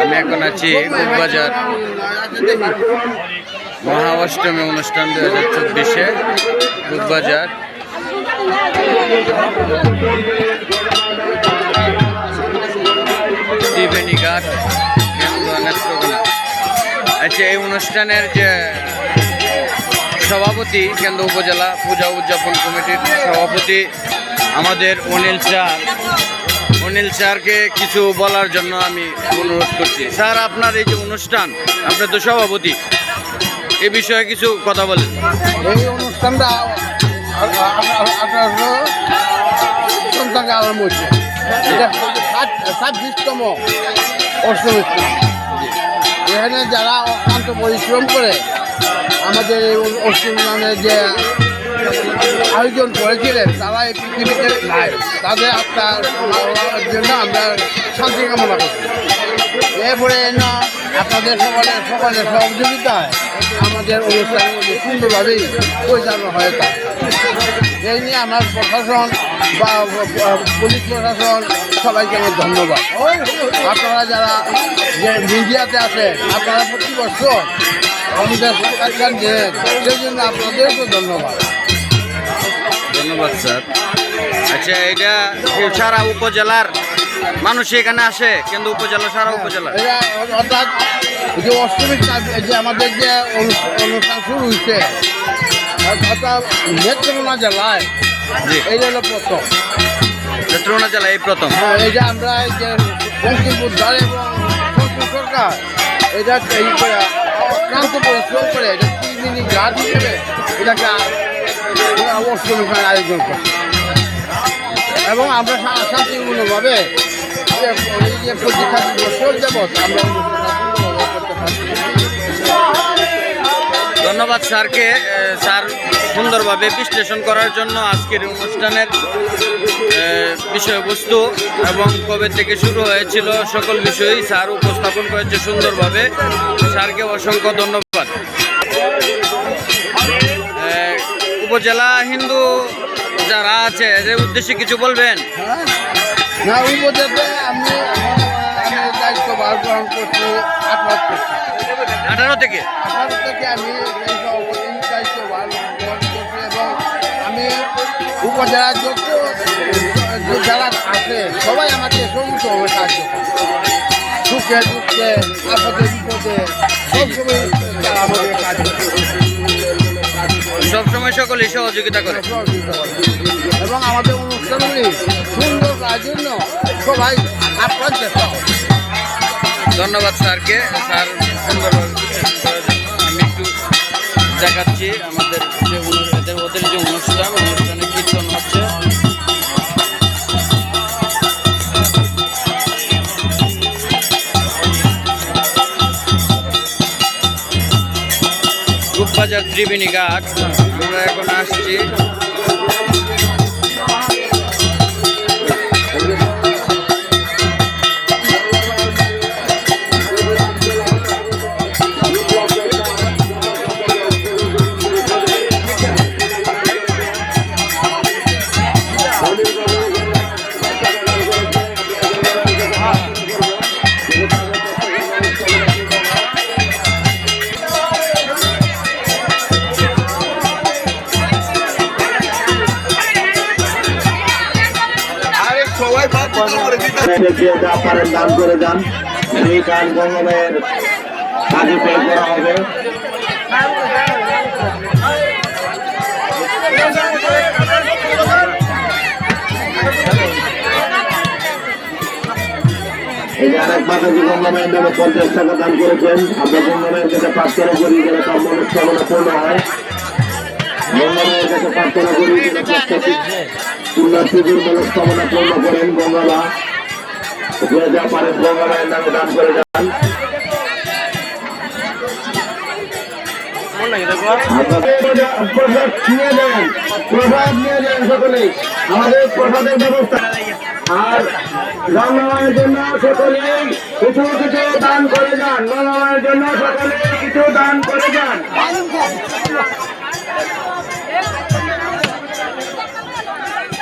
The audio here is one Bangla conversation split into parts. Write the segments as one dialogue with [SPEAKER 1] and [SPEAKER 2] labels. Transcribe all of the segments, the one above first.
[SPEAKER 1] আমি এখন আছি বাজার মহা অষ্টমী অনুষ্ঠান দু হাজার চব্বিশে ঘাট আচ্ছা এই অনুষ্ঠানের যে সভাপতি কেন্দ্র উপজেলা পূজা উদযাপন কমিটির সভাপতি আমাদের অনিল স্যার অনিল স্যারকে কিছু বলার জন্য আমি অনুরোধ করছি। স্যার, আপনার এই যে অনুষ্ঠান, আপনার তো সভাপতি এ বিষয়ে কিছু কথা বলেন।
[SPEAKER 2] এই অনুষ্ঠানটা এটা ছাব্বিশতম অষ্টমী এখানে যারা অক্লান্ত পরিশ্রম করে আমাদের এই নামে যে আয়োজন করেছিলেন তারা এই পৃথিবীতে নাই। তাদের আত্মার জন্য আমরা শান্তি কামনা করি। এরপরে না আপনাদের সকলের সকলের সহযোগিতায় আমাদের অনুষ্ঠানগুলি সুন্দরভাবেই পরিচালনা হয়ে থাকে। এই নিয়ে আমার প্রশাসন বা পুলিশ প্রশাসন সবাইকে আমার ধন্যবাদ। আপনারা যারা যে মিডিয়াতে আছেন, আপনারা প্রতি বছর আমাদের সরকার দেন সেই জন্য আপনাদেরকেও ধন্যবাদ।
[SPEAKER 1] ধন্যবাদ স্যার। আচ্ছা এটা সারা উপজেলার মানুষ এখানে আসে কিন্তু উপজেলা সারা উপজেলা?
[SPEAKER 2] অর্থাৎ যে অষ্টমীর কাজ- যে আমাদের যে অনু- অনুষ্ঠান শুরু হয়েছে অর্থাৎ নেত্রকোনা জেলায় এই হলো প্রথম।
[SPEAKER 1] নেত্রকোনা জেলা এই প্রথম?
[SPEAKER 2] হ্যাঁ এই যে আমরা এই যে বঙ্কিমপুর ধার এবং সরকার এটা এই করে অক্লান্ত পরিশ্রম করে এটা তিন মিনিট ঘাট হিসেবে এটাকে খান আয়োজন এবং আমরা শান্তিপূর্ণভাবে
[SPEAKER 1] ধন্যবাদ স্যারকে স্যার সুন্দরভাবে বিশ্লেষণ করার জন্য আজকের অনুষ্ঠানের বিষয়বস্তু এবং কবে থেকে শুরু হয়েছিল সকল বিষয়ই স্যার উপস্থাপন করেছে সুন্দরভাবে। স্যারকে অসংখ্য ধন্যবাদ। উপজেলা হিন্দু যারা আছে এদের উদ্দেশ্যে কিছু বলবেন?
[SPEAKER 2] হ্যাঁ। না আমি দায়িত্ব ভার গ্রহণ করছি আঠারো থেকে।
[SPEAKER 1] আঠারো থেকে?
[SPEAKER 2] আমি দায়িত্ব ভার গ্রহণ করছি এবং আমি উপজেলার যত যে যারা আছে সবাই আমাকে সমস্তভাবে সাহায্য সুখে দুঃখে আপদে বিপদে সবসময় আমাদের করে।
[SPEAKER 1] সবসময় সকলেই সহযোগিতা করে।
[SPEAKER 2] সহযোগিতা করে। এবং আমাদের অনুষ্ঠানগুলি সুন্দর করার জন্য সবাই আপ্রাণ চেষ্টা করে।
[SPEAKER 1] ধন্যবাদ স্যারকে। স্যার সুন্দরভাবে আমি একটু দেখাচ্ছি আমাদের যে ওদের যে অনুষ্ঠান ত্রিবেণী গাছ। আমরা এখন আসছি
[SPEAKER 3] যে যা দান করে যান। এই গান গঙ্গমের কাজে করা হবে। এই যে আরেক নামে পঞ্চাশ টাকা দান করেছেন। আমরা গঙ্গমের কাছে প্রার্থনা করি যেন তার মনস্কামনা পূর্ণ হয়। গঙ্গমের কাছে প্রার্থনা করি যেন মনস্কামনা পূর্ণ করেন গঙ্গামা প্রসাদ নিয়ে যান, প্রসাদ আমাদের প্রসাদের ব্যবস্থা আর গঙ্গামায়ের জন্য সকলেই কিছু কিছু দান করে যান গঙ্গামায়ের জন্য সকলেই কিছু দান করে যান।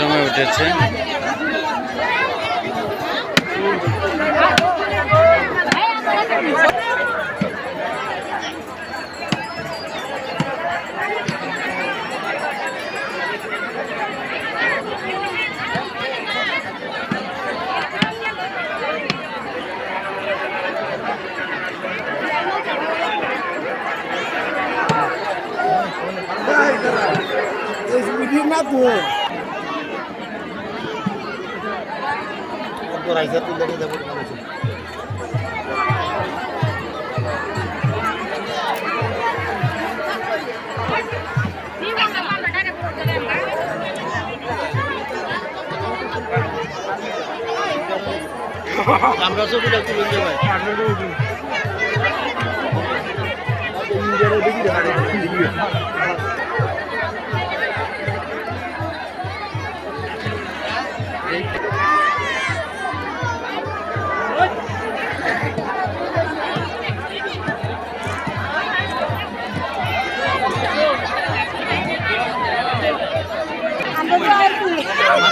[SPEAKER 1] জমে উঠেছে।
[SPEAKER 3] করাইছে তুলে নিয়ে যাব আমরা
[SPEAKER 4] ছবিটা তুলে নিয়ে ভাই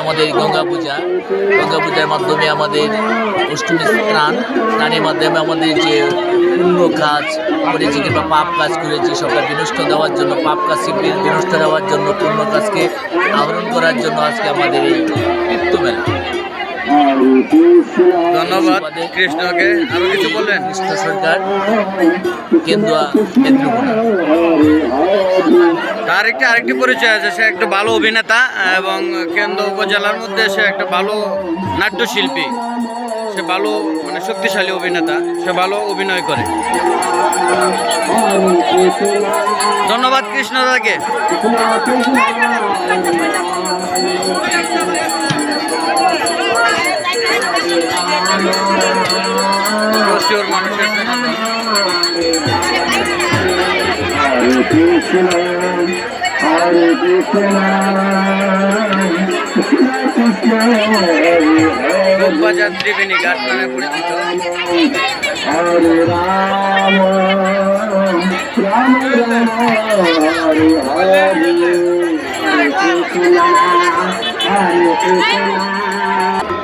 [SPEAKER 4] আমাদের গঙ্গা পূজা। গঙ্গা পূজার মাধ্যমে আমাদের অষ্টমী স্নান। স্নানের মাধ্যমে আমাদের যে পুণ্য কাজ করেছি কিংবা পাপ কাজ করেছি সবটা বিনষ্ট দেওয়ার জন্য, পাপ কাজকে বি- বিনষ্ট দেওয়ার জন্য, পুণ্য কাজকে আহরণ করার জন্য আজকে আমাদের এই মেলা
[SPEAKER 1] ধন্যবাদ কৃষ্ণকে। আরও কিছু বললেন
[SPEAKER 4] কৃষ্ণ সরকার কেন্দুয়া
[SPEAKER 1] তার একটি আরেকটি পরিচয় আছে সে একটা ভালো অভিনেতা এবং কেন্দ্র উপজেলার মধ্যে সে একটা ভালো নাট্যশিল্পী। সে ভালো মানে শক্তিশালী অভিনেতা সে ভালো অভিনয় করে। ধন্যবাদ কৃষ্ণ দাদাকে।
[SPEAKER 3] হরে হরে
[SPEAKER 1] রূপবাজার ত্রিবেণী ঘাট নামে পরিচিত
[SPEAKER 3] হরে রাম রাম রাম হরে হরে হরে কৃষ্ণ হরে কৃষ্ণ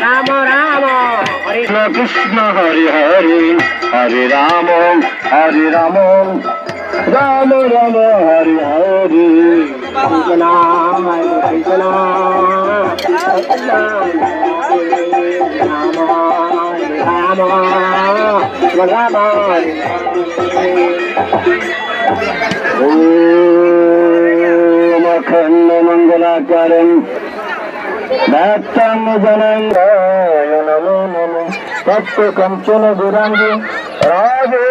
[SPEAKER 3] রাম রাম হরে কৃষ্ণ। হরে হরে হরে রাম হরে রাম। রাম রাম হরে হরে। কৃষ্ণ কৃষ্ণ রাম রাম রাম হরে ॐ దాత్తము జనంగాయనము పట్టు కంచుల గురంగు రాజు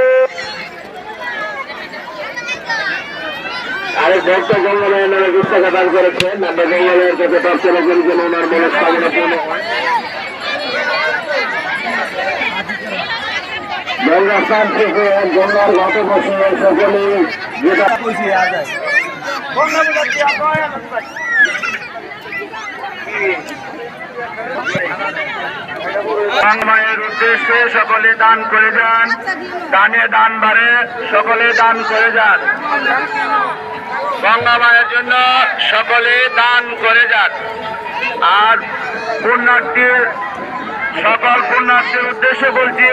[SPEAKER 3] আরে ভক্ত জঙ্গলের নামে পুস্তকে দান করেছেন আমরা জঙ্গলের কাছে গঙ্গার গত বছর সকলেই যেটা মায়ের উদ্দেশ্যে সকলে দান করে যান। দানে দান বাড়ে, সকলে দান করে যান। গঙ্গা মায়ের জন্য সকলে দান করে যান। আর পুণ্যার্থীর, সকল পুণ্যার্থীর উদ্দেশ্যে বলছি,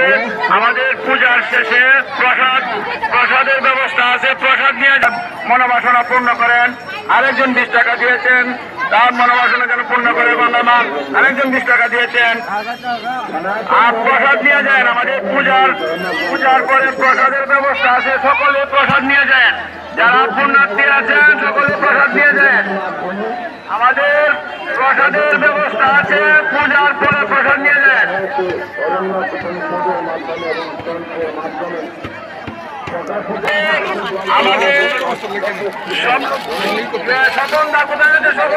[SPEAKER 3] আমাদের পূজার শেষে প্রসাদ, প্রসাদের ব্যবস্থা আছে, প্রসাদ নিয়ে মনোবাসনা পূর্ণ করেন। আরেকজন বিশ টাকা দিয়েছেন। তার মনোবাসনা যেন পূর্ণ করে বাংলা মা আরেকজন বিশ টাকা দিয়েছেন। আর প্রসাদ নিয়ে যায় আমাদের পূজার পূজার পরে প্রসাদের ব্যবস্থা আছে, সকলে প্রসাদ নিয়ে যায় যারা পুণ্যার্থী আছেন, সকলে প্রসাদ নিয়ে যায় আমাদের প্রসাদের ব্যবস্থা আছে, পূজার পরে প্রসাদ নিয়ে যায় আমাদের সকলে করে যান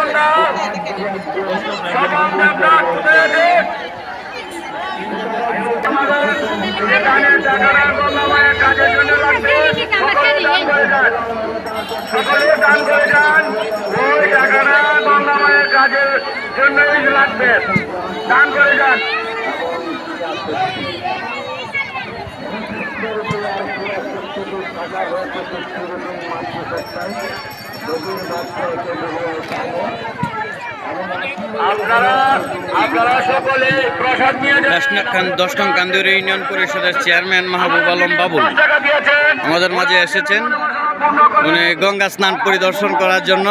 [SPEAKER 3] সকলে দান করে যান ওই টাকাটা গঙ্গা কাজের জন্যই লাগবে দান করে যান আপনারা
[SPEAKER 1] দশ নং কান্দুরি ইউনিয়ন পরিষদের চেয়ারম্যান মাহবুব আলম বাবুল। আমাদের মাঝে এসেছেন। উনি গঙ্গা স্নান পরিদর্শন করার জন্য।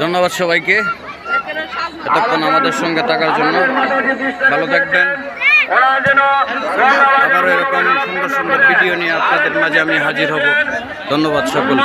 [SPEAKER 1] ধন্যবাদ সবাইকে। এতক্ষণ আমাদের সঙ্গে থাকার জন্য। ভালো থাকবেন। আবারও এরকম সুন্দর সুন্দর ভিডিও নিয়ে আপনাদের মাঝে আমি হাজির হব। ধন্যবাদ সকলকে।